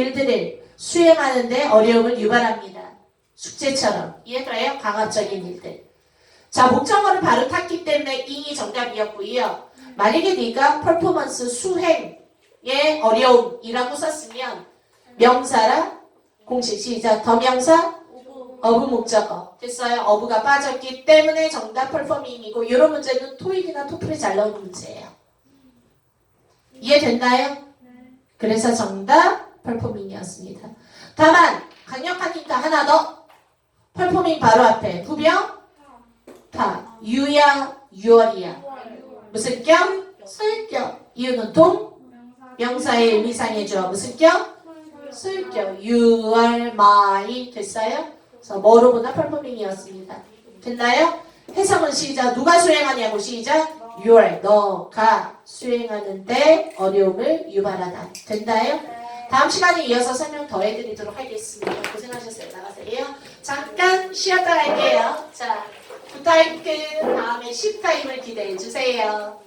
일들을 수행하는데 어려움을 유발합니다. 숙제처럼 이해가요? 강압적인 일들. 자, 목적어를 바로 탔기 때문에 ing이 정답이었고요. 만약에 네가 퍼포먼스 수행의 어려움이라고 썼으면 명사라 공식 시작 더 명사 어부 목적어 됐어요. 어부가 빠졌기 때문에 정답 펄포밍이고 이런 문제는 토익이나 토플에 잘 나오는 문제예요. 이해됐나요? 그래서 정답 펄포밍이었습니다. 다만 강력한 힌트 하나 더 펄포밍 바로 앞에 부병 파 유야 유월이야 무슨 격? 술격 이유는 동 명사의 의미상해줘 무슨 격? 술격 유월 마이 됐어요? 그래서 뭐로 보나 펄포밍이었습니다. 됐나요? 해석은 시작 누가 수행하냐고 시작 6월 너가 수행하는데 어려움을 유발하다 됐나요? 다음 시간에 이어서 설명 더 해드리도록 하겠습니다. 고생하셨어요. 나가세요. 잠깐 쉬었다 갈게요. 자, 굿타임 끝 다음에 10타임을 기대해 주세요.